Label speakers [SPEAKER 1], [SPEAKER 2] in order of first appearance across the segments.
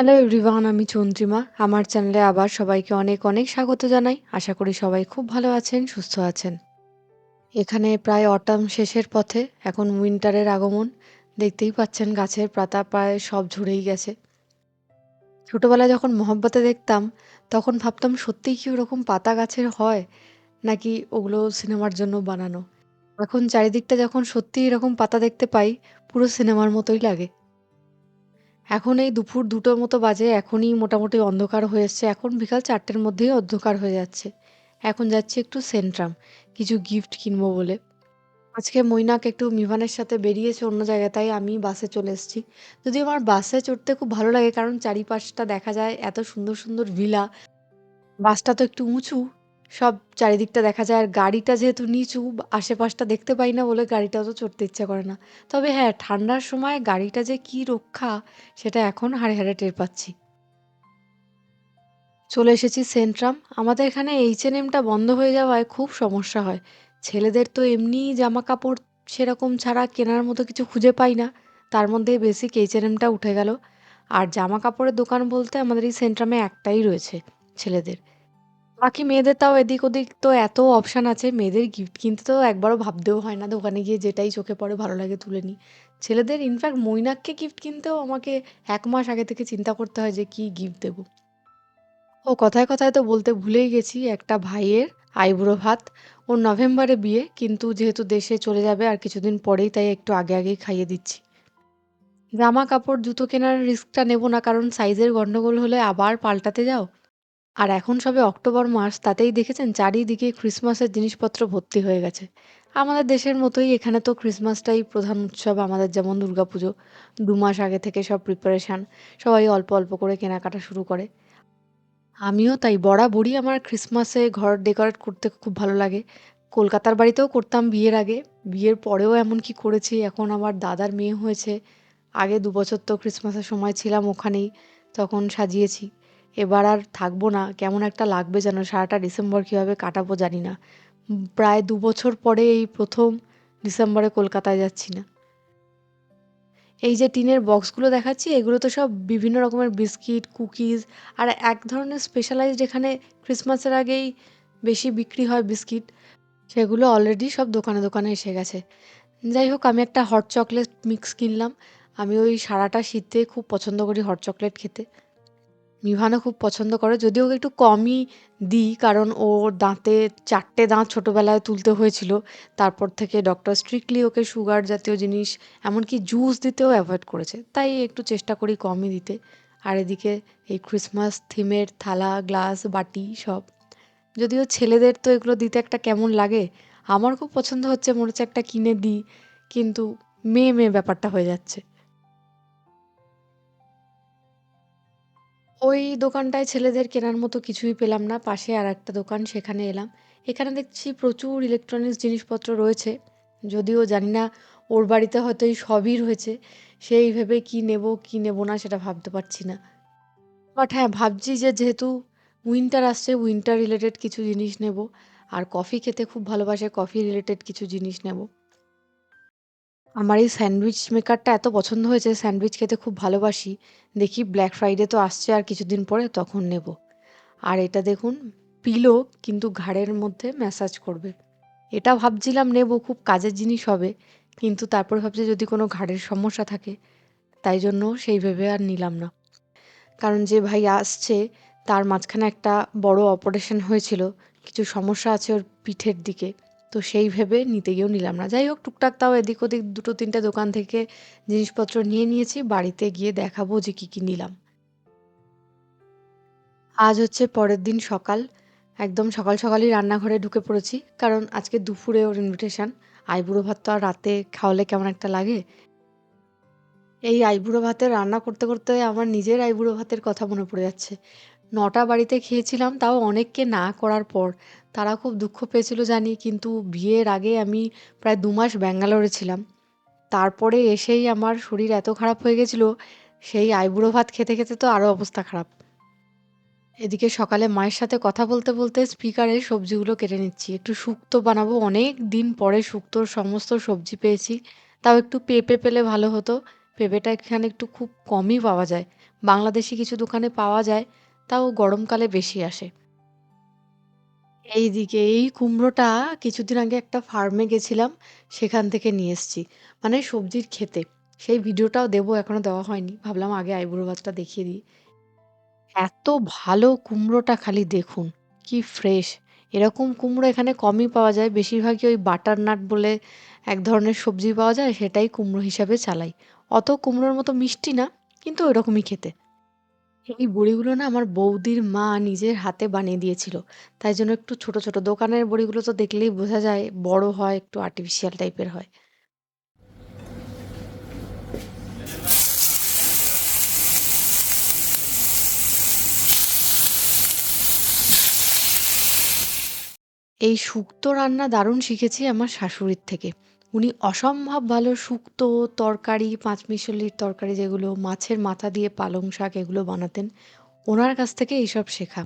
[SPEAKER 1] Hello everyone আমি চন্দ্রিমা। আমার চ্যানেলে আবার সবাইকে অনেক, অনেক স্বাগত জানাই। আশা করি সবাই খুব ভালো আছেন, সুস্থ আছেন। এখানে প্রায় অটাম শেষের পথে। এখন উইন্টারের আগমন। দেখতেই পাচ্ছেন গাছের পাতা প্রায় সব ঝরেই গেছে। ছোটোবেলায় যখন মহব্বতে দেখতাম, তখন ভাবতাম সত্যিই কি ওরকম পাতা গাছের হয়? নাকি ওগুলো সিনেমার জন্য বানানো? এখন চারিদিকটা যখন সত্যিই এরকম পাতা দেখতে পাই, পুরো সিনেমার মতোই লাগে। এখন এই দুপুর ২ঃ০০ মতো বাজে। এখনই মোটামুটি অন্ধকার হয়ে এসছে। এখন বিকাল চারটের মধ্যেই অন্ধকার হয়ে যাচ্ছে। এখন যাচ্ছি একটু সেন্ট্রাম, কিছু গিফট কিনবো বলে। আজকে মৈনাক একটু মিভানের সাথে বেরিয়েছে অন্য জায়গায়, তাই আমি বাসে চলে এসেছি। যদিও আমার বাসে চড়তে খুব ভালো লাগে কারণ চারিপাশটা দেখা যায় এত সুন্দর, সুন্দর ভিলা। বাসটা তো একটু উঁচু, সব চারিদিকটা দেখা যায়। আর গাড়িটা যেহেতু নিচু, আশেপাশটা দেখতে পাই না বলে গাড়িটাও তো চড়তে ইচ্ছা করে না। তবে হ্যাঁ, ঠান্ডার সময় গাড়িটা যে কি রক্ষা, সেটা এখন হাড়ে, হাড়ে টের পাচ্ছি। চলে এসেছি সেন্ট্রাম। আমাদের এখানে H&M টা বন্ধ হয়ে যাওয়ায় খুব সমস্যা হয়। ছেলেদের তো এমনিই জামাকাপড় সেরকম ছাড়া কেনার মতো কিছু খুঁজে পাই না। তার মধ্যে বেসিক H&M টা উঠে গেল। আর জামা কাপড়ের দোকান বলতে আমাদের এই সেন্ট্রামে একটাই রয়েছে ছেলেদের। বাকি মেয়েদের তাও এদিক ওদিক তো এত অপশান আছে, মেয়েদের গিফট কিনতে তো একবারও ভাবতেও হয় না। দোকানে গিয়ে যেটাই চোখে পড়ে ভালো লাগে তুলে নিই। ছেলেদের ইনফ্যাক্ট মৈনাককে গিফট কিনতেও আমাকে এক মাস আগে থেকে চিন্তা করতে হয় যে কি গিফট দেব। ও কথায়, কথায় তো বলতে ভুলেই গেছি একটা ভাইয়ের আইবুড়ো ভাত। ওর নভেম্বরে বিয়ে কিন্তু যেহেতু দেশে চলে যাবে আর কিছুদিন পরেই তাই একটু আগে, আগেই খাইয়ে দিচ্ছি। জামা কাপড়, জুতো কেনার রিস্কটা নেব না কারণ সাইজের গণ্ডগোল হলে আবার পাল্টাতে যাও। আর এখন সবে অক্টোবর মাস তাতেই দেখেছেন চারিদিকে ক্রিসমাসের জিনিসপত্র ভর্তি হয়ে গেছে। আমাদের দেশের মতোই এখানে তো ক্রিসমাসটাই প্রধান উৎসব আমাদের যেমন দুর্গাপুজো। ২ মাস আগে থেকে সব প্রিপারেশান। সবাই অল্প, অল্প করে কেনাকাটা শুরু করে। আমিও তাই বরাবরই আমার ক্রিসমাসে ঘর ডেকোরেট করতে খুব ভালো লাগে। কলকাতার বাড়িতেও করতাম বিয়ের আগে। বিয়ের পরেও এমনকি করেছি। এখন আমার দাদার মেয়ে হয়েছে। আগে দু বছর তো ক্রিসমাসের সময় ছিলাম ওখানেই। তখন সাজিয়েছি। এবার আর থাকব না। কেমন একটা লাগবে যেন সারাটা ডিসেম্বর কীভাবে কাটাবো জানি না। প্রায় দু বছর পরে এই প্রথম ডিসেম্বরে কলকাতায় যাচ্ছি না। এই যে টিনের বক্সগুলো দেখাচ্ছি এগুলো তো সব বিভিন্ন রকমের বিস্কিট, কুকিজ আর এক ধরনের স্পেশালাইজড এখানে ক্রিসমাসের আগেই বেশি বিক্রি হয় বিস্কিট। সেগুলো অলরেডি সব দোকানে, দোকানে এসে গেছে। যাই হোক আমি একটা হট চকলেট মিক্স কিনলাম। আমি ওই সারাটা শীতে খুব পছন্দ করি হট চকলেট খেতে। মিভানও খুব পছন্দ করে। যদিও একটু কমই দিই কারণ ওর দাঁতে চারটে দাঁত ছোটোবেলায় তুলতে হয়েছিল। তারপর থেকে ডক্টর স্ট্রিক্টলি ওকে সুগার জাতীয় জিনিস এমনকি জুস দিতেও অ্যাভয়েড করেছে। তাই একটু চেষ্টা করি কমই দিতে। আর এদিকে এই ক্রিসমাস থিমের থালা, গ্লাস, বাটি সব। যদিও ছেলেদের তো এগুলো দিতে একটা কেমন লাগে। আমার খুব পছন্দ হচ্ছে মনে হচ্ছে একটা কিনে দিই। কিন্তু মেয়ে, মেয়ে ব্যাপারটা হয়ে যাচ্ছে। ওই দোকানটায় ছেলেদের কেনার মতো কিছুই পেলাম না। পাশে আরেকটা দোকান সেখানে এলাম। এখানে দেখছি প্রচুর ইলেকট্রনিক্স জিনিসপত্র রয়েছে। যদিও জানি না ওর বাড়িতে হয়তো এই সবই রয়েছে। সেই ভেবে কি নেব, কি নেব না সেটা ভাবতে পারছি না। বাট হ্যাঁ, ভাবছি যে যেহেতু উইন্টার আসছে উইন্টার রিলেটেড কিছু জিনিস নেব। আর কফি খেতে খুব ভালোবাসে, কফি রিলেটেড কিছু জিনিস নেব। আমার এই স্যান্ডউইচ মেকারটা এত পছন্দ হয়েছে, স্যান্ডউইচ খেতে খুব ভালোবাসি। দেখি ব্ল্যাক ফ্রাইডে তো আসছে আর কিছুদিন পরে তখন নেব। আর এটা দেখুন পিলো কিন্তু ঘাড়ের মধ্যে ম্যাসাজ করবে। এটা ভাবছিলাম নেব খুব কাজের জিনিস হবে। কিন্তু তারপরে ভাবছি যদি কোনো ঘাড়ের সমস্যা থাকে, তাই জন্য সেই ভেবে আর নিলাম না। কারণ যে ভাই আসছে তার মাঝখানে একটা বড় অপারেশন হয়েছিল। কিছু সমস্যা আছে ওর পিঠের দিকে। তো সেই ভেবে নিতে গিয়েও নিলাম না। যাই হোক টুকটাক তাও এদিক ওদিক ২টো ৩ টে দোকান থেকে জিনিসপত্র নিয়ে নিয়েছি। বাড়িতে গিয়ে দেখাবো যে কী, কী নিলাম। আজ হচ্ছে পরের দিন সকাল। একদম সকাল, সকালই রান্নাঘরে ঢুকে পড়েছি। কারণ আজকে দুপুরে ওর ইনভিটেশন। আইবুড়ো ভাত তো আর রাতে খাওয়ালে কেমন একটা লাগে। এই আইবুড়ো ভাতের রান্না করতে, করতে আমার নিজের আইবুড়ো ভাতের কথা মনে পড়ে যাচ্ছে। ৯ টা বাড়িতে খেয়েছিলাম তাও অনেককে না করার পর। তারা খুব দুঃখ পেয়েছিল জানি কিন্তু বিয়ের আগে আমি প্রায় ২ মাস ব্যাঙ্গালোরে ছিলাম। তারপরে এসেই আমার শরীর এত খারাপ হয়ে গেছিল, সেই আইবুড়ো ভাত খেতে, খেতে তো আরও অবস্থা খারাপ। এদিকে সকালে মায়ের সাথে কথা বলতে, বলতে স্পিকারে সবজিগুলো কেটে নিচ্ছি। একটু শুক্তো বানাবো। অনেক দিন পরে শুক্তোর সমস্ত সবজি পেয়েছি। তাও একটু পেঁপে পেলে ভালো হতো। পেঁপেটা এখানে একটু খুব কমই পাওয়া যায়। বাংলাদেশি কিছু দোকানে পাওয়া যায়, তাও গরমকালে বেশি আসে। এইদিকে এই কুমড়োটা কিছুদিন আগে একটা ফার্মে গেছিলাম, সেখান থেকে নিয়ে এসেছি। মানে সবজির ক্ষেতে। সেই ভিডিওটাও দেবো, এখনও দেওয়া হয়নি। ভাবলাম আগে আইবুড়ো ভাতটা দেখিয়ে দিই। এত ভালো কুমড়োটা খালি দেখুন, কি ফ্রেশ! এরকম কুমড়ো এখানে কমই পাওয়া যায়। বেশিরভাগই ওই বাটারনাট বলে এক ধরনের সবজি পাওয়া যায়, সেটাই কুমড়ো হিসাবে চালাই। অত কুমড়োর মতো মিষ্টি না, কিন্তু ওইরকমই খেতে। এই বড়িগুলো না আমার বৌদির মা নিজের হাতে বানিয়ে দিয়েছিল। তাই জন্য একটু ছোট, ছোট। দোকানের বড়িগুলো তো দেখলেই বোঝা যায় বড় হয়, একটু আর্টিফিশিয়াল টাইপের হয়। এই শুক্তো রান্না দারুণ শিখেছি আমার শাশুড়ির থেকে। উনি অসম্ভব ভালো শুক্তো, তরকারি, পাঁচমিশালির তরকারি যেগুলো, মাছের মাথা দিয়ে পালং শাক এগুলো বানাতেন। ওনার কাছ থেকে এইসব শেখা।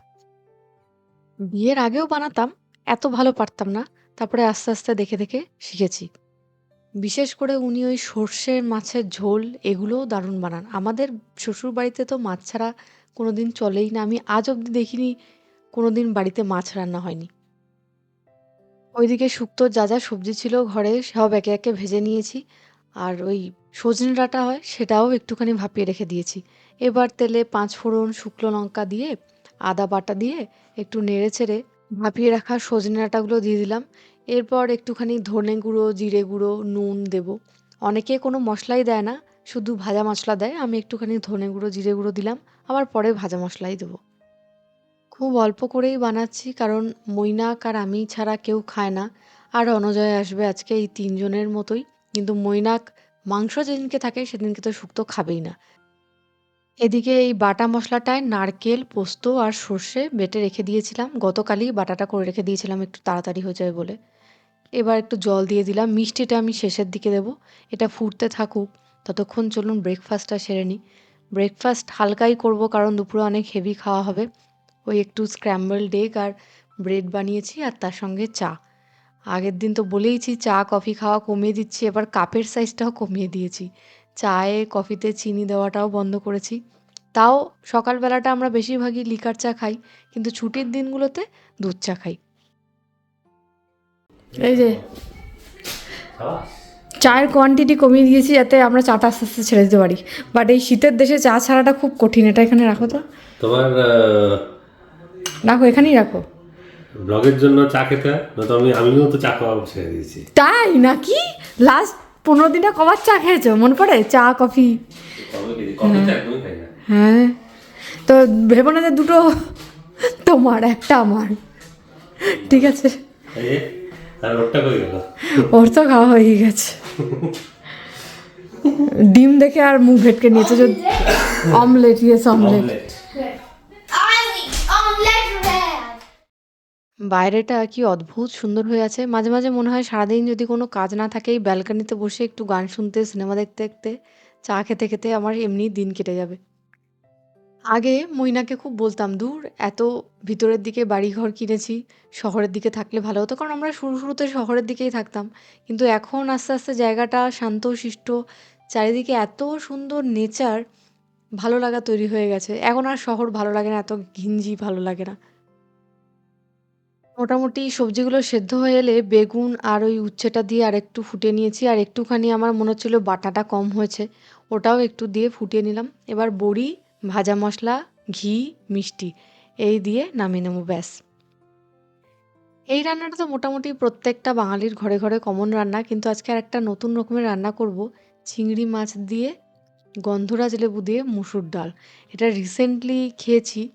[SPEAKER 1] বিয়ের আগেও বানাতাম, এত ভালো পারতাম না। তারপরে আস্তে, আস্তে দেখে, দেখে শিখেছি। বিশেষ করে উনি ওই সর্ষে মাছের ঝোল এগুলোও দারুণ বানান। আমাদের শ্বশুর বাড়িতে তো মাছ ছাড়া কোনোদিন চলেই না। আমি আজ অব্দি দেখিনি কোনোদিন বাড়িতে মাছ রান্না হয়নি। ওইদিকে শুক্তোর যা, যা সবজি ছিল ঘরে সব একে, একে ভেজে নিয়েছি। আর ওই সজনে ডাঁটা হয় সেটাও একটুখানি ভাপিয়ে রেখে দিয়েছি। এবার তেলে পাঁচ ফোড়ন, শুকনো লঙ্কা দিয়ে, আদা বাটা দিয়ে একটু নেড়ে ছেড়ে ভাপিয়ে রাখা সজনে ডাঁটাগুলো দিয়ে দিলাম। এরপর একটুখানি ধনে গুঁড়ো, জিরে গুঁড়ো, নুন দেবো। অনেকে কোনো মশলাই দেয় না, শুধু ভাজা মশলা দেয়। আমি একটুখানি ধনে গুঁড়ো, জিরে গুঁড়ো দিলাম। আবার পরে ভাজা মশলাই দেবো। খুব অল্প করেই বানাচ্ছি কারণ মৈনাক আর আমি ছাড়া কেউ খায় না। আর অনজয় আসবে আজকে এই তিনজনের মতোই। কিন্তু মৈনাক মাংস যেদিনকে থাকে সেদিনকে তো শুক্তো খাবেই না। এদিকে এই বাটা মশলাটায় নারকেল, পোস্ত আর সর্ষে বেটে রেখে দিয়েছিলাম। গতকালই বাটাটা করে রেখে দিয়েছিলাম একটু তাড়াতাড়ি হয়ে যাবে বলে। এবার একটু জল দিয়ে দিলাম। মিষ্টিটা আমি শেষের দিকে দেবো। এটা ফুটতে থাকুক। ততক্ষণ চলুন ব্রেকফাস্টটা সেরে নিই। ব্রেকফাস্ট হালকাই করব কারণ দুপুরে অনেক হেভি খাওয়া হবে। ওই একটু স্ক্র্যাম্বলড এগ আর ব্রেড বানিয়েছি আর তার সঙ্গে চা। আগের দিন তো বলেইছি চা, কফি খাওয়া কমিয়ে দিচ্ছি। এবার কাপের সাইজটাও কমিয়ে দিয়েছি। চায়ে, কফিতে চিনি দেওয়াটাও বন্ধ করেছি। তাও সকালবেলাটা আমরা বেশিরভাগই লিকার চা খাই। কিন্তু ছুটির দিনগুলোতে দুধ চা খাই। এই যে চায়ের কোয়ান্টিটি কমিয়ে দিয়েছি যাতে আমরা চাটা আস্তে, আস্তে ছেড়ে দিতে পারি। বাট এই শীতের দেশে চা ছাড়াটা খুব কঠিন। এটা এখানে রাখো তো।
[SPEAKER 2] তোমার
[SPEAKER 1] রাখো, এখানেই রাখো।
[SPEAKER 2] ব্লগের জন্য চা খেতে হয় আমি আমিও তো চা খাওয়া ছেড়ে দিয়েছি
[SPEAKER 1] তাই নাকি? লাস্ট ১৫ দিনে কবার চা খেয়েছো? মনে পড়ে? চা, কফি? হ্যাঁ। তো ভেবো না যে দুটো তোমার, একটা আমার। ঠিক আছে? ওর তো খাওয়া হয়ে গেছে। ডিম দেখে আর মুখ ভেটকে নিয়েছে যে অমলেট ইয়েস অমলেট। বাইরেটা কি অদ্ভুত সুন্দর হয়ে আছে। মাঝে, মাঝে মনে হয় সারাদিন যদি কোনো কাজ না থাকে এই ব্যালকনিতে বসে একটু গান শুনতে, সিনেমা দেখতে, দেখতে, চা খেতে, খেতে আমার এমনিই দিন কেটে যাবে। আগে মইনাকে খুব বলতাম, "দূর এত ভিতরের দিকে বাড়িঘর কিনেছি, শহরের দিকে থাকলে ভালো হতো।" কারণ আমরা শুরু, শুরুতে শহরের দিকেই থাকতাম। কিন্তু এখন আস্তে, আস্তে জায়গাটা শান্তশিষ্ট, চারিদিকে এত সুন্দর নেচার, ভালো লাগা তৈরি হয়ে গেছে। এখন আর শহর ভালো লাগে না, এত ঘিঞ্জি ভালো লাগে না। মোটামুটি সবজিগুলো সেদ্ধ হয়ে এলে বেগুন আর ওই উচ্ছেটা দিয়ে আরেকটু ফুটিয়ে নিয়েছি। আর একটুখানি আমার মনে হচ্ছিল বাটাটা কম হয়েছে। ওটাও একটু দিয়ে ফুটিয়ে নিলাম। এবার বড়ি, ভাজা মশলা, ঘি, মিষ্টি এই দিয়ে নামিয়ে নেব ব্যাস। এই রান্নাটা তো মোটামুটি প্রত্যেকটা বাঙালির ঘরে, ঘরে কমন রান্না। কিন্তু আজকে আর একটা নতুন রকমের রান্না করব। চিংড়ি মাছ দিয়ে গন্ধরাজ লেবু দিয়ে মুসুর ডাল। এটা রিসেন্টলি খেয়েছি।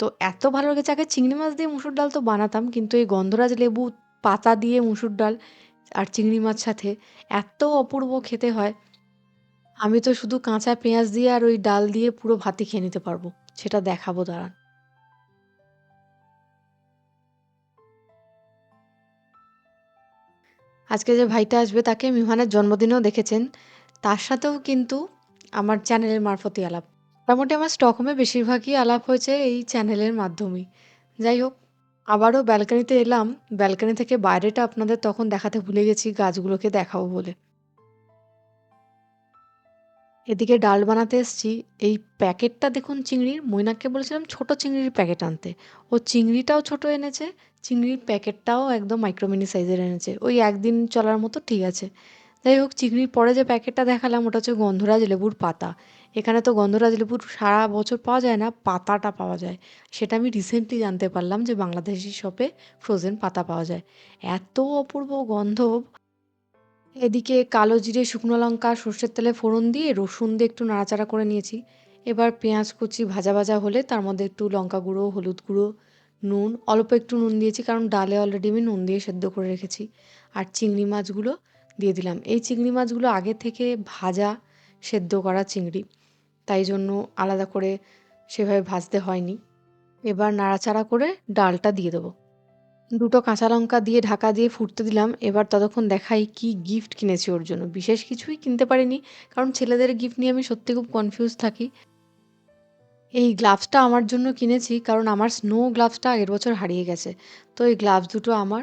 [SPEAKER 1] তো এত ভালো লেগেছে। আগে চিংড়ি মাছ দিয়ে মুসুর ডাল তো বানাতাম। কিন্তু এই গন্ধরাজ লেবু, পাতা দিয়ে মুসুর ডাল আর চিংড়ি মাছ সাথে এত অপূর্ব খেতে হয়। আমি তো শুধু কাঁচা পেঁয়াজ দিয়ে আর ওই ডাল দিয়ে পুরো ভাতই খেয়ে নিতে পারব। সেটা দেখাবো, দাঁড়ান। আজকে যে ভাইটা আসবে তাকে মিহানের জন্মদিনেও দেখেছেন। তার সাথেও কিন্তু আমার চ্যানেলের মারফতই আলাপ। মোটামুটি আমার স্টকহোমে বেশিরভাগই আলাপ হয়েছে এই চ্যানেলের মাধ্যমেই। যাই হোক, আবারও ব্যালকনিতে এলাম। ব্যালকনি থেকে বাইরেটা আপনাদের তখন দেখাতে ভুলে গেছি গাছগুলোকে দেখাবো বলে। এদিকে ডাল বানাতে এসছি এই প্যাকেটটা দেখুন চিংড়ির মৈনাককে বলেছিলাম ছোট চিংড়ির প্যাকেট আনতে ও চিংড়িটাও ছোট এনেছে চিংড়ির প্যাকেটটাও একদম মাইক্রোমিনি সাইজের এনেছে ওই একদিন চলার মতো ঠিক আছে যাই হোক চিংড়ির পরে যে প্যাকেটটা দেখালাম ওটা হচ্ছে গন্ধরাজ লেবুর পাতা এখানে তো গন্ধরাজ লেবুর সারা বছর পাওয়া যায় না, পাতাটা পাওয়া যায়। সেটা আমি রিসেন্টলি জানতে পারলাম যে বাংলাদেশি শপে ফ্রোজেন পাতা পাওয়া যায়। এত অপূর্ব গন্ধ। এদিকে কালো জিরে, শুকনো লঙ্কা, সর্ষের তেলে ফোড়ন দিয়ে রসুন দিয়ে একটু নাড়াচাড়া করে নিয়েছি। এবার পেঁয়াজ কুচি ভাজা ভাজা হলে তার মধ্যে একটু লঙ্কা গুঁড়ো, হলুদ গুঁড়ো, নুন, অল্প একটু নুন দিয়েছি কারণ ডালে অলরেডি আমি নুন দিয়ে সেদ্ধ করে রেখেছি। আর চিংড়ি মাছগুলো দিয়ে দিলাম। এই চিংড়ি মাছগুলো আগে থেকে ভাজা, সেদ্ধ করা চিংড়ি। তাই জন্য আলাদা করে সেভাবে ভাজতে হয়নি। এবার নাড়াচাড়া করে ডালটা দিয়ে দেবো। দুটো কাঁচা লঙ্কা দিয়ে ঢাকা দিয়ে ফুটতে দিলাম। এবার ততক্ষণ দেখাই কি গিফট কিনেছি ওর জন্য। বিশেষ কিছুই কিনতে পারিনি, কারণ ছেলেদের গিফট নিয়ে আমি সত্যি খুব কনফিউজ থাকি। এই গ্লাভসটা আমার জন্য কিনেছি, কারণ আমার স্নো গ্লাভসটা আগের বছর হারিয়ে গেছে। তো এই গ্লাভস দুটো আমার,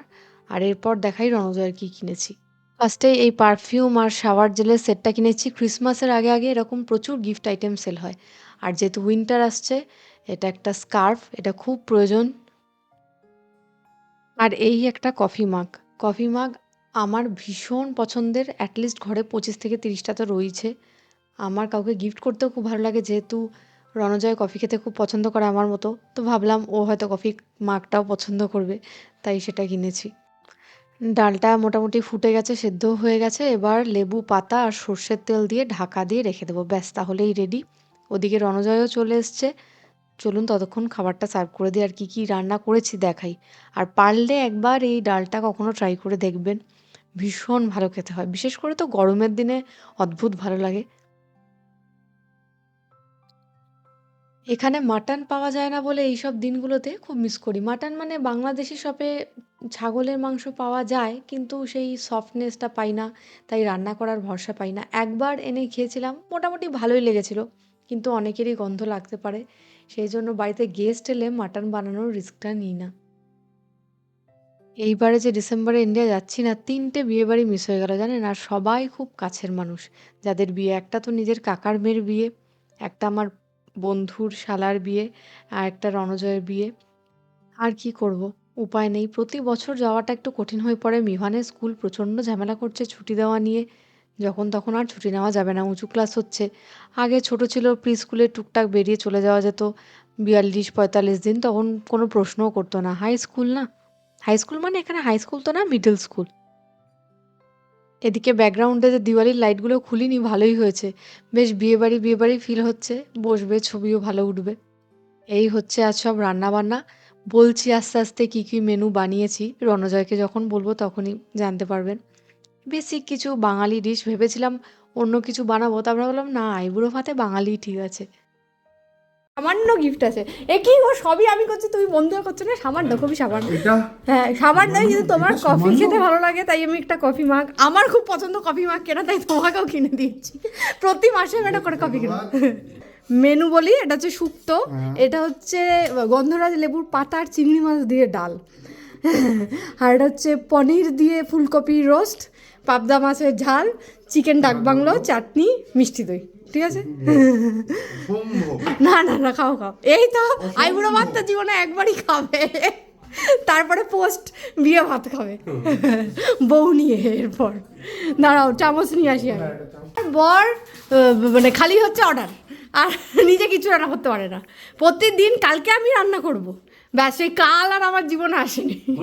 [SPEAKER 1] আর এরপর দেখাই রণজয়ের কি কিনেছি। ফার্স্টে এই পারফিউম আর শাওয়ার জেলের সেটটা কিনেছি। ক্রিসমাসের আগে আগে এরকম প্রচুর গিফট আইটেম সেল হয়। আর যেহেতু উইন্টার আসছে, এটা একটা স্কার্ফ এটা খুব প্রয়োজন। আর এই একটা কফি মাগ কফি মাগ আমার ভীষণ পছন্দের অ্যাটলিস্ট ঘরে পঁচিশ থেকে তিরিশটা তো রয়েছে। আমার কাউকে গিফট করতেও খুব ভালো লাগে, যেহেতু রণজয় কফি খেতে খুব পছন্দ করে আমার মতো। তো ভাবলাম ও হয়তো কফি মাগটাও পছন্দ করবে, তাই সেটা কিনেছি। ডালটা মোটামুটি ফুটে গেছে সেদ্ধ হয়ে গেছে। এবার লেবু পাতা আর সর্ষের তেল দিয়ে ঢাকা দিয়ে রেখে দেবো। ব্যাস, তাহলেই রেডি ওদিকে রণজয়ও চলে এসছে। চলুন ততক্ষণ খাবারটা সার্ভ করে দিই, আর কী কী রান্না করেছি দেখাই। আর পারলে একবার এই ডালটা কখনো ট্রাই করে দেখবেন। ভীষণ ভালো খেতে হয়। বিশেষ করে তো গরমের দিনে অদ্ভুত ভালো লাগে। এখানে মাটন পাওয়া যায় না বলে এইসব দিনগুলোতে খুব মিস করি। মাটন মানে বাংলাদেশি শপে ছাগলের মাংস পাওয়া যায় কিন্তু সেই সফটনেসটা পাই না, তাই রান্না করার ভরসা পাই না। একবার এনে খেয়েছিলাম, মোটামুটি ভালোই লেগেছিল, কিন্তু অনেকেরই গন্ধ লাগতে পারে। সেই জন্য বাড়িতে গেস্ট এলে মাটন বানানোর রিস্কটা নিই না। এইবারে যে ডিসেম্বরে ইন্ডিয়া যাচ্ছি না, তিনটে বিয়ে বাড়ি মিস হয়ে গেল জানেন, আর সবাই খুব কাছের মানুষ। যাদের বিয়ে, একটা তো নিজের কাকার মেয়ের বিয়ে, একটা আমার বন্ধুর শালার বিয়ে আর একটা রণজয়ের বিয়ে। আর কি করব? উপায় নেই। প্রতি বছর যাওয়াটা একটু কঠিন হয়ে পড়ে। মিভানের স্কুল প্রচণ্ড ঝামেলা করছে ছুটি দেওয়া নিয়ে। যখন তখন আর ছুটি নেওয়া যাবে না। উঁচু ক্লাস হচ্ছে। আগে ছোট ছিল প্রি স্কুলে টুকটাক বেরিয়ে চলে যাওয়া যেত। বিয়াল্লিশ, পঁয়তাল্লিশ দিন তখন কোনো প্রশ্নও করতো না। হাই স্কুল না? হাই স্কুল মানে এখানে হাই স্কুল তো না, মিডল স্কুল। এদিকে ব্যাকগ্রাউন্ডে যে দিওয়ালির লাইটগুলো খুলিনি, ভালোই হয়েছে। বেশ বিয়েবাড়ি বিয়েবাড়ি ফিল হচ্ছে, বসবে, ছবিও ভালো উঠবে। এই হচ্ছে আজ সব রান্নাবান্না। বলছি আস্তে আস্তে কী কী মেনু বানিয়েছি। রণজয়কে যখন বলব তখনই জানতে পারবেন। বেসিক কিছু বাঙালি ডিশ ভেবেছিলাম অন্য কিছু বানাবো, তারপরে বললাম না আইবুড়ো ভাতে বাঙালি ঠিক আছে।
[SPEAKER 3] সামান্য গিফট আছে। এ কি ও সবই আমি করছি তুমি বন্ধুরা করছ না সামান্য খুবই সামান্য। হ্যাঁ সামান্যই কিন্তু তোমার কফি খেতে ভালো লাগে তাই আমি একটা কফি মাগ আমার খুব পছন্দ কফি মাগ কেনা তাই তোমাকেও কিনে দিয়েছি। প্রতি মাসে আমি একটা করে কফি কিনে। মেনু বলি এটা হচ্ছে শুক্তো এটা হচ্ছে গন্ধরাজ লেবুর পাতা আর চিংড়ি মাছ দিয়ে ডাল। আর এটা হচ্ছে পনির দিয়ে ফুলকপি রোস্ট পাবদা মাছের ঝাল চিকেন ডাক বাংলো চাটনি মিষ্টি দই ঠিক আছে? না না না খাও খাও। এই তো আইবুড়ো ভাত তো জীবনে একবারই খাবে। তারপরে পোস্ট বিয়ে ভাত খাবে। বউ নিয়ে এরপর। দাঁড়াও চামচ নিয়ে আসি আমি। বর মানে খালি হচ্ছে অর্ডার আর নিজে কিছু রান্না করতে পারে না। প্রতিদিন কালকে আমি রান্না করব। ব্যাস সেই কাল আর আমার জীবনে আসেনি।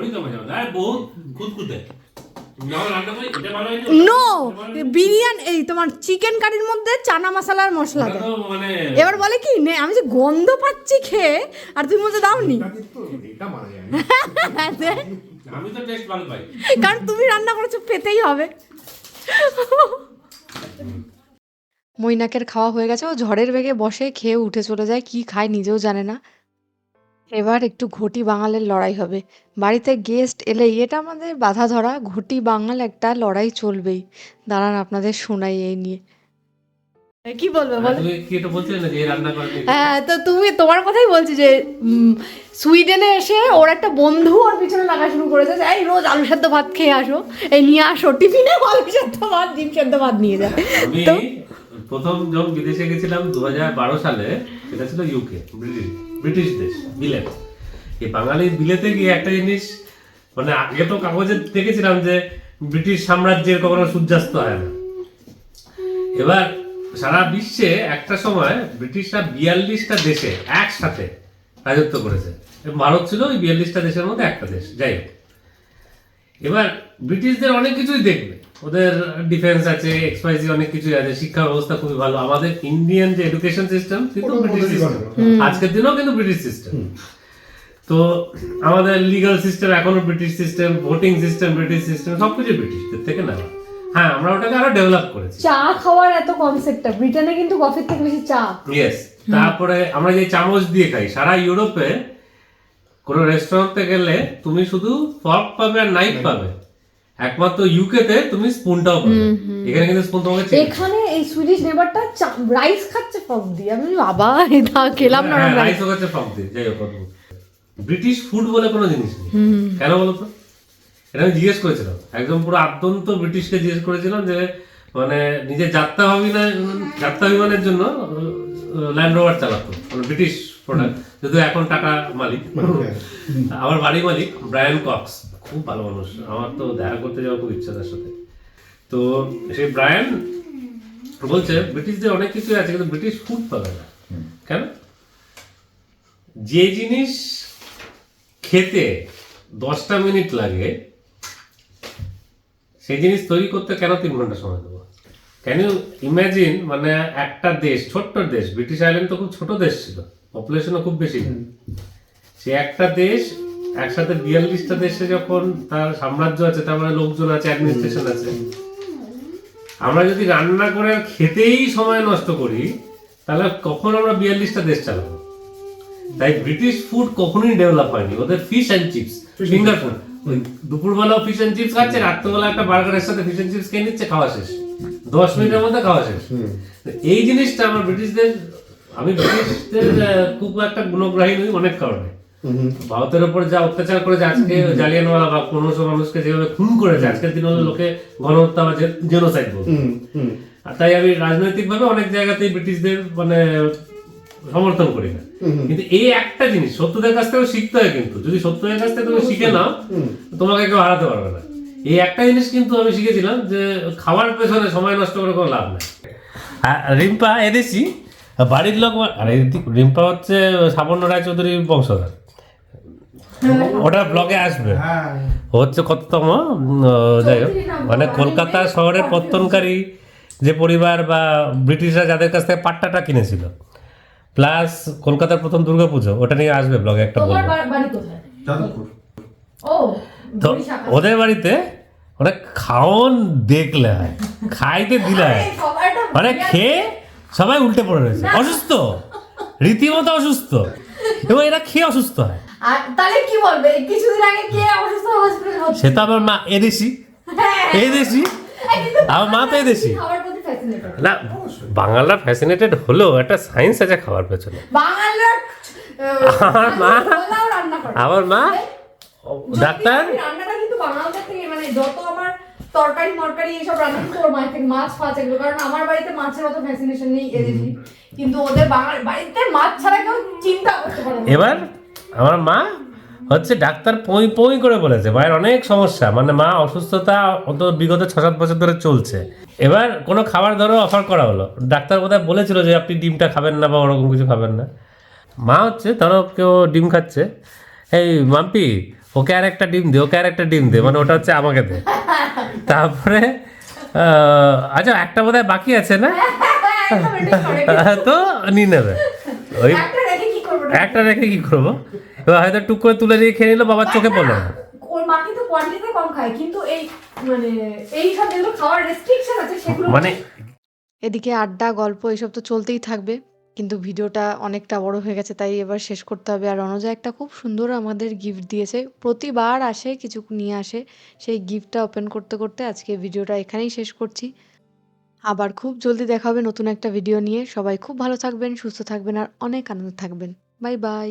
[SPEAKER 3] নো বিরিয়ানি এই তোমার চিকেন কারির মধ্যে চানা মশলার মশলা দেয়
[SPEAKER 2] মানে
[SPEAKER 3] এবার বলে কি নে আমি যে গন্ধ পাচ্ছি খেয়ে আর তুমি বলতে দাওনি। কারণ তুমি রান্না করেছ পেতেই হবে।
[SPEAKER 1] মৈনাকের খাওয়া হয়ে গেছে ও ঝড়ের বেগে বসে খেয়ে উঠে চলে যায় কি খায় নিজেও জানে না। এবার একটু ঘটি বাঙালের লড়াই হবে। বাড়িতে গেস্ট এলেই এটা আমাদের বাধা ধরা ঘটি বাঙাল একটা লড়াই চলবেই। দাঁড়ান আপনাদের শোনাই এই নিয়ে।
[SPEAKER 3] কি বলবে হ্যাঁ তো তুমি তোমার কথাই বলছি যে সুইডেনে এসে ওর একটা বন্ধু ওর পিছনে লাগা শুরু করেছে। যে, এই রোজ আলু সেদ্ধ ভাত খেয়ে আসো। এই নিয়ে আসো। টিফিনে আলু সেদ্ধ ভাত ডিম সেদ্ধ ভাত নিয়ে যায় তো
[SPEAKER 2] প্রথম যখন বিদেশে গেছিলাম দু বারো সালে সেটা ছিল ইউকে ব্রিটিশ ব্রিটিশ দেশ বিলেত এই বাঙালি বিলেতে গিয়ে একটা জিনিস মানে আগে তো কাগজে দেখেছিলাম যে ব্রিটিশ সাম্রাজ্যের কখনো সূর্যাস্ত হয় না। এবার সারা বিশ্বে একটা সময় ব্রিটিশরা বিয়াল্লিশটা দেশে একসাথে রাজত্ব করেছে। ভারত ছিল ওই বিয়াল্লিশটা দেশের মধ্যে একটা দেশ, যাই হোক। এবার ব্রিটিশদের অনেক কিছুই দেখবে। ওদের ডিফেন্স আছে এক্সপাইজি অনেক কিছু আছে শিক্ষা ব্যবস্থা খুবই ভালো। আমাদের ইন্ডিয়ান যে এডুকেশন সিস্টেম কিন্তু ব্রিটিশ সিস্টেম আজকের দিনেও কিন্তু ব্রিটিশ সিস্টেম তো আমাদের লিগাল সিস্টেম এখনও British system voting system British system সবকিছু ব্রিটিশদের থেকে নেওয়া। হ্যাঁ আমরা ওটাকে আরও ডেভেলপ করেছি।
[SPEAKER 3] চা খাওয়ার এত কনসেপ্টটা ব্রিটেনে কিন্তু কফির থেকে বেশি চা।
[SPEAKER 2] ইয়েস তারপরে আমরা যে চামচ দিয়ে খাই সারা ইউরোপে কোনো রেস্টুরেন্টে গেলে তুমি শুধু ফর্ক পাবে আর নাইফ পাবে। একমাত্র ইউকেতে তুমি স্পুনটাও পাবে। এখানে কিন্তু স্পুন তোমাকে
[SPEAKER 3] এখানে এই সুইডিশ নেবারটা রাইস খাচ্ছে ফক দিয়ে। আমি বাবা এটা খেলাম না রাইস
[SPEAKER 2] খাচ্ছে ফর্ক দিয়ে। যাই হোক। ব্রিটিশ ফুড বলে কোনো জিনিস নেই। কেন বলো তো? এটা আমি জিজ্ঞেস করেছিলাম। একদম পুরো আদ্যন্ত ব্রিটিশকে জিজ্ঞেস করেছিলাম যে মানে নিজের যাত্রা ভাবিনা যাত্রা বিমানের জন্য ল্যান্ড রোভার চালাতো। মানে ব্রিটিশ প্রোডাক্ট যদিও এখন টাটা মালিক। আমার বাড়ি মালিক ব্রায়ান কক্স। খুব ভালো মানুষ। আমার তো দেখা করতে যাওয়ার খুব ইচ্ছা তার সাথে। তো সেই ব্রায়ান বলছে ব্রিটিশদের অনেক কিছু আছে কিন্তু ব্রিটিশ ফুড পাবে না। কেন? যে জিনিস খেতে দশটা মিনিট লাগে সেই জিনিস তৈরি করতে কেন তিন ঘণ্টা সময় দেবো? ক্যান ইউ ইমাজিন মানে একটা দেশ ছোট্ট দেশ ব্রিটিশ আইল্যান্ড তো খুব ছোট দেশ ছিল। পপুলেশনও খুব বেশি। সে একটা দেশ একসাথে বিয়াল্লিশটা দেশে যখন তার সাম্রাজ্য আছে তার মানে লোকজন আছে অ্যাডমিনিস্ট্রেশন আছে। আমরা যদি রান্না করে খেতেই সময় নষ্ট করি তাহলে কখন আমরা বিয়াল্লিশটা দেশ চালাবো? তাই ব্রিটিশ ফুড কখনোই ডেভেলপ হয়নি। ওদের fish and chips finger food ওই দুপুরবেলাও ফিশ অ্যান্ড চিপস খাচ্ছে রাত্রেবেলা একটা বার্গারের সাথে ফিশ অ্যান্ড চিপস খেয়ে নিচ্ছে খাওয়া শেষ। দশ মিনিটের মধ্যে খাওয়া শেষ। এই জিনিসটা আমার ব্রিটিশদের আমি ব্রিটিশদের খুব একটা গুণগ্রাহী নই অনেক কারণে। ভারতের উপর যা অত্যাচার করেছে আজকে জালিয়ানওয়ালা বা পনেরোশো মানুষকে যেভাবে খুন করেছে আজকের দিন লোকে গণহত্যা বা জেনোসাইড বলবে আর তাই আমি রাজনৈতিকভাবে অনেক জায়গাতেই ব্রিটিশদের মানে সমর্থন করি না। কিন্তু এই একটা জিনিস সত্যদের কাছ থেকে শিখতে হয় কিন্তু। যদি সত্যদের কাছ থেকে তুমি শিখে নাও তোমাকে কেউ হারাতে পারবে না। এই একটা জিনিস কিন্তু আমি শিখেছিলাম যে খাওয়ার পেছনে সময় নষ্ট করে কোনো লাভ নেই। রিম্পা এদেশি বাড়ির লোক আরে রিম্পা হচ্ছে সাবর্ণ রায়চৌধুরীর বংশধর। ওটা ব্লগে আসবে।
[SPEAKER 4] হ্যাঁ।
[SPEAKER 2] ও হচ্ছে কততম? যাই হোক। মানে কলকাতা শহরের পত্তনকারী যে পরিবার বা ব্রিটিশরা যাদের কাছ থেকে পাট্টাটা কিনেছিল। প্লাস কলকাতার প্রথম দুর্গাপুজো ওটা নিয়ে আসবে ব্লগে একটা বলব।
[SPEAKER 3] বা- বাড়ি কোথায়?
[SPEAKER 4] যাদবপুর।
[SPEAKER 3] ও
[SPEAKER 2] তো ওদের বাড়িতে অনেক খাওন দেখলে হয় খাইতে দিলে হয়। মানে খেয়ে সবাই উল্টে পড়ে রয়েছে। অসুস্থ? রীতিমতো অসুস্থ? এবং এরা খেয়ে অসুস্থ হয়।
[SPEAKER 3] তাহলে কি বলবে? কিছুদিন আগে কে অসুস্থ হসপিটাল হচ্ছে
[SPEAKER 2] সে তো আমার মা এদেশি
[SPEAKER 3] হ্যাঁ।
[SPEAKER 2] এদেশি আমার মা তো এদেশি
[SPEAKER 3] খাবার।
[SPEAKER 2] না বাঙালরা ফ্যাসিনেটেড হলেও একটা সায়েন্স আছে খাওয়ার পেছনে। আমার মা? আমার মা? ডাক্তার?
[SPEAKER 3] রান্নাটা কিন্তু বাঙালদের থেকে মানে যত আমার তরকারি, মরকারি এইসব রান্না কিন্তু ওর মায়ের থেকে মাছ ফাছ এগুলো। কারণ আমার বাড়িতে মাছের অত ফ্যাসিনেশন নেই এদেশি কিন্তু ওদের বাড়িতে মাছ ছাড়া কেউ চিন্তা করতে পারে না।
[SPEAKER 2] এবার আমার মা হচ্ছে ডাক্তার পই পই করে বলেছে, মায়ের অনেক সমস্যা। মানে মা অসুস্থতা অত বিগত ছ সাত বছর ধরে চলছে। এবার কোনো খাবার ধরো অফার করা হলো। ডাক্তার বোধহয় বলেছিল যে, আপনি ডিমটা খাবেন না বা ওরকম কিছু খাবেন না। মা হচ্ছে, ধরো কেউ ডিম খাচ্ছে। এই মাম্পি ওকে আর একটা ডিম দে ওকে আর একটা ডিম দে মানে ওটা হচ্ছে আমাকে দে। তারপরে আচ্ছা একটা বোধহয় বাকি আছে না? তো নিয়ে নেবে। ওই
[SPEAKER 3] একটা রেখে কি করব না?
[SPEAKER 2] একটা রেখে কি করব? এবার হয়তো টুক করে তুলে দিয়ে খেয়ে নিলো বাবার চোখে পড়ল না।
[SPEAKER 3] মানে
[SPEAKER 2] মানে
[SPEAKER 1] এদিকে আড্ডা গল্প এসব তো চলতেই থাকবে। কিন্তু ভিডিওটা অনেকটা বড় হয়ে গেছে, তাই এবার শেষ করতে হবে। আর অনজা একটা খুব সুন্দর আমাদের গিফট দিয়েছে। প্রতিবার আসে, কিছু নিয়ে আসে। সেই গিফটটা ওপেন করতে করতে আজকে ভিডিওটা এখানেই শেষ করছি। আবার খুব জলদি দেখা হবে নতুন একটা ভিডিও নিয়ে। সবাই খুব ভালো থাকবেন, সুস্থ থাকবেন, আর অনেক আনন্দ থাকবেন। Bye bye